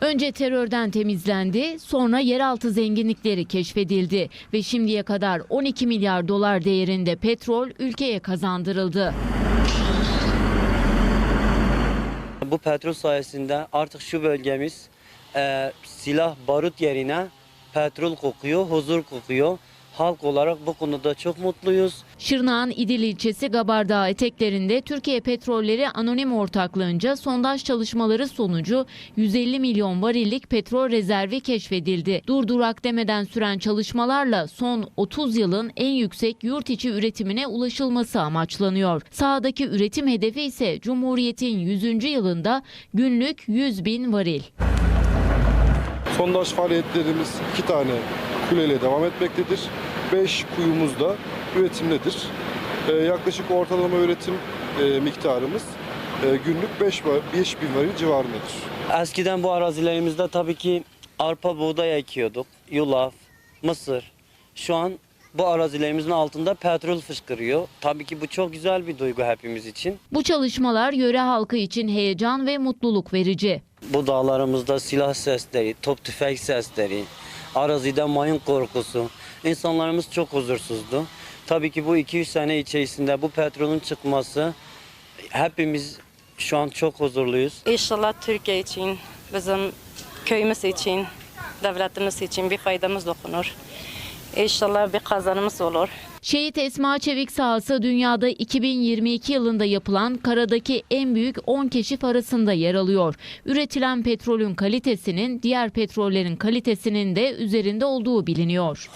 Önce terörden temizlendi, sonra yeraltı zenginlikleri keşfedildi ve şimdiye kadar 12 milyar dolar değerinde petrol ülkeye kazandırıldı. Bu petrol sayesinde artık şu bölgemiz e, silah barut yerine petrol kokuyor, huzur kokuyor. Halk olarak bu konuda çok mutluyuz. Şırnak'ın İdil ilçesi Gabardağ eteklerinde Türkiye Petrolleri Anonim Ortaklığınca sondaj çalışmaları sonucu 150 milyon varillik petrol rezervi keşfedildi. Durdurak demeden süren çalışmalarla son 30 yılın en yüksek yurt içi üretimine ulaşılması amaçlanıyor. Sahadaki üretim hedefi ise Cumhuriyet'in 100. yılında günlük 100 bin varil. Sondaj faaliyetlerimiz iki tane kuleyle devam etmektedir. Beş kuyumuz da üretimdedir. Ee, yaklaşık ortalama üretim e, miktarımız e, günlük 5, 5 bin varil civarındadır. Eskiden bu arazilerimizde tabii ki arpa buğday ekiyorduk. Yulaf, mısır. Şu an bu arazilerimizin altında petrol fışkırıyor. Tabii ki bu çok güzel bir duygu hepimiz için. Bu çalışmalar yöre halkı için heyecan ve mutluluk verici. Bu dağlarımızda silah sesleri, top tüfek sesleri, arazide mayın korkusu. İnsanlarımız çok huzursuzdu. Tabii ki bu 200 sene içerisinde bu petrolün çıkması hepimiz şu an çok huzurluyuz. İnşallah Türkiye için, bizim köyümüz için, devletimiz için bir faydamız dokunur. İnşallah bir kazanımız olur. Şehit Esma Çevik sahası dünyada 2022 yılında yapılan karadaki en büyük 10 keşif arasında yer alıyor. Üretilen petrolün kalitesinin diğer petrollerin kalitesinin de üzerinde olduğu biliniyor.